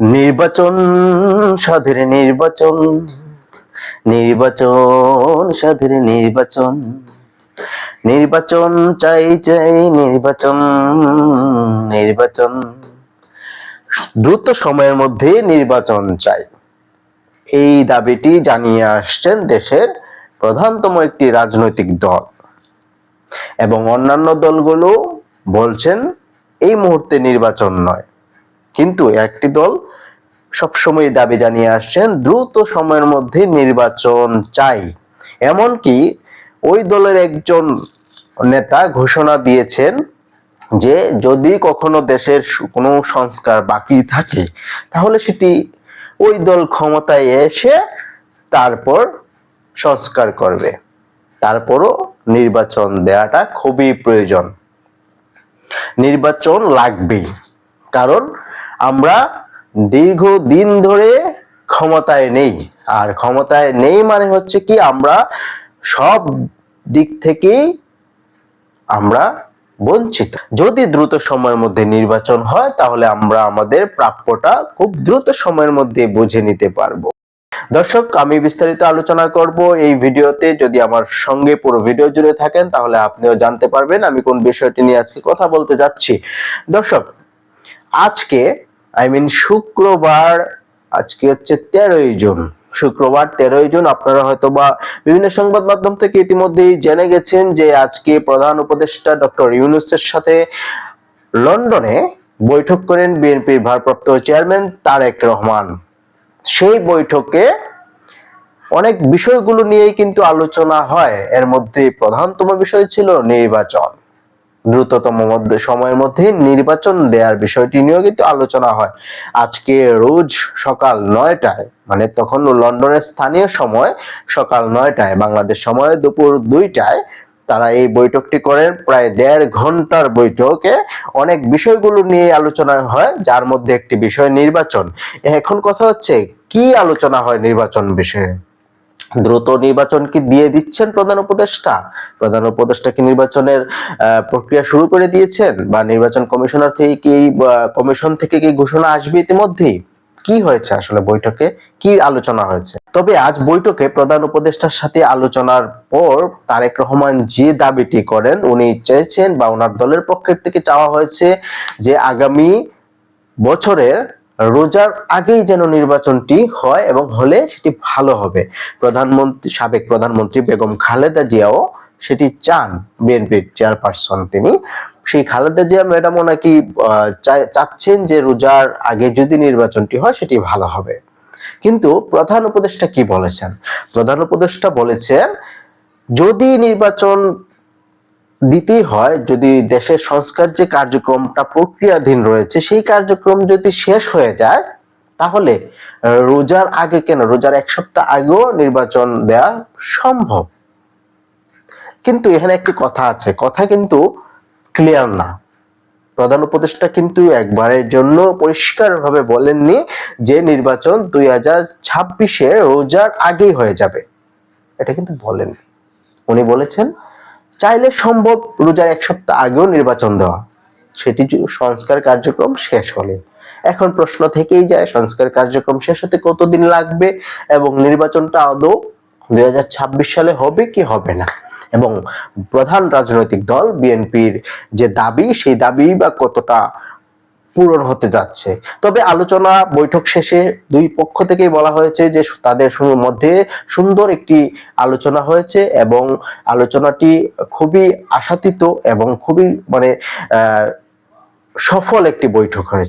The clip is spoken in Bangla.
নির্বাচন, সাধের নির্বাচন। নির্বাচন, সাধের নির্বাচন। নির্বাচন চাই চাই নির্বাচন নির্বাচন। দ্রুত সময়ের মধ্যে নির্বাচন চাই। এই দাবিটি জানিয়ে আসছেন দেশের প্রধানতম একটি রাজনৈতিক দল। এবং অন্যান্য দলগুলো বলছেন, এই মুহূর্তে নির্বাচন নয়। কিন্তু একটি দল সবসময় দাবি জানিয়ে আসছেন, দ্রুত সময়ের মধ্যে নির্বাচন চাই। এমনকি ওই দলের একজন নেতা ঘোষণা দিয়েছেন যে, যদি কখনো দেশের কোনো সংস্কার বাকি থাকে, তাহলে সেটি ওই দল ক্ষমতায় এসে তারপর সংস্কার করবে। তারপরও নির্বাচন দেওয়াটা খুবই প্রয়োজন। নির্বাচন লাগবেই। কারণ আমরা দীর্ঘদিন ধরে ক্ষমতায় নেই। আর ক্ষমতায় নেই মানে হচ্ছে কি, আমরা সব দিক থেকেই আমরা বঞ্চিত। যদি দ্রুত সময়ের মধ্যে নির্বাচন হয়, তাহলে আমরা আমাদের প্রাপ্যটা খুব দ্রুত সময়ের মধ্যে বুঝে নিতে পারব। দর্শক, আমি বিস্তারিত আলোচনা করব এই ভিডিওতে। যদি আমার সঙ্গে পুরো ভিডিও জুড়ে থাকেন, তাহলে আপনিও জানতে পারবেন আমি কোন বিষয়টি নিয়ে আজকে কথা বলতে যাচ্ছি। দর্শক, আজকে আই মিন শুক্রবার, আজকে হচ্ছে তেরোই জুন। শুক্রবার, তেরোই জুন, আপনারা হয়তো বা বিভিন্ন সংবাদ মাধ্যম থেকে ইতিমধ্যেই জেনে গেছেন যে আজকে প্রধান উপদেষ্টা ডক্টর ইউনুসের সাথে লন্ডনে বৈঠক করেন বিএনপির ভারপ্রাপ্ত চেয়ারম্যান তারেক রহমান। সেই বৈঠকে অনেক বিষয়গুলো নিয়েই কিন্তু আলোচনা হয়। এর মধ্যে প্রধানতম বিষয় ছিল নির্বাচন। দ্রুততম মধ্যে সময়ের মধ্যে নির্বাচন দেওয়ার বিষয়টি নিয়েও কিন্তু আলোচনা হয়। আজকে রোজ সকাল নয়টায় মানে তখন লন্ডনের স্থানীয় সময় সকাল নয়টায়, বাংলাদেশ সময় দুপুর দুইটায় তারা এই বৈঠকটি করেন। প্রায় দেড় ঘণ্টার বৈঠকে অনেক বিষয়গুলো নিয়ে আলোচনা হয়, যার মধ্যে একটি বিষয় নির্বাচন। এখন কথা হচ্ছে, কি আলোচনা হয় নির্বাচন বিষয়ে? দ্রুত নির্বাচন কি দিয়ে দিচ্ছেন প্রধান উপদেষ্টা। প্রধান উপদেষ্টা কি নির্বাচনের প্রক্রিয়া শুরু করে দিয়েছেন? বা নির্বাচন কমিশনার থেকে কি কমিশন থেকে কি ঘোষণা আসবে ইতিমধ্যেই? কি হয়েছে আসলে বৈঠকে? কি আলোচনা হয়েছে? তবে আজ বৈঠকে প্রধান উপদেষ্টার সাথে আলোচনার পর তারেক রহমান যে দাবিটি করেন, উনি চেয়েছেন বা ওনার দলের পক্ষের থেকে চাওয়া হয়েছে যে আগামী বছরের রোজার আগেই যেন নির্বাচনটি হয় এবং হলে সেটি ভালো হবে। প্রধানমন্ত্রী, সাবেক প্রধানমন্ত্রী বেগম খালেদা জিয়াও সেটি চান বিএনপির চেয়ারপারসন তিনি। সেই খালেদা জিয়া ম্যাডামও নাকি চাচ্ছেন যে রোজার আগে যদি নির্বাচনটি হয় সেটি ভালো হবে। কিন্তু প্রধান উপদেষ্টা কি বলেছেন? প্রধান উপদেষ্টা বলেছেন, যদি নির্বাচন দিতেই হয়, যদি দেশের সংস্কার যে কার্যক্রমটা প্রক্রিয়াধীন রয়েছে, সেই কার্যক্রম যদি শেষ হয়ে যায়, তাহলে রোজার আগে কেন? রোজার এক সপ্তাহ আগেও নির্বাচন দেওয়া সম্ভব। কিন্তু এখানে একটি কথা আছে, কথা কিন্তু ক্লিয়ার না। প্রধান উপদেষ্টা কিন্তু একবারের জন্য পরিষ্কারভাবে বলেননি যে নির্বাচন দুই হাজার ছাব্বিশে রোজার আগেই হয়ে যাবে। এটা কিন্তু বলেননি। উনি বলেছেন চাইলে সম্ভব রোজার এক সপ্তাহ আগেও নির্বাচন দেওয়া। সেটি সংস্কার কার্যক্রম শেষ হলে। এখন প্রশ্ন থেকেই যায়, সংস্কার কার্যক্রম শেষ হতে কতদিন লাগবে এবং নির্বাচনটা আদৌ দুই হাজার ছাব্বিশ সালে হবে কি হবে না? এবং প্রধান রাজনৈতিক দল, বিএনপির যে দাবি, সেই দাবি বা কতটা পূরণ হতে যাচ্ছে। তবে আলোচনা বৈঠক শেষে দুই পক্ষ থেকেই বলা হয়েছে যে তাদের মধ্যে সুন্দর একটি আলোচনা হয়েছে এবং আলোচনাটি খুবই আশাতীত এবং খুবই মানে সফল একটি বৈঠক হয়েছে।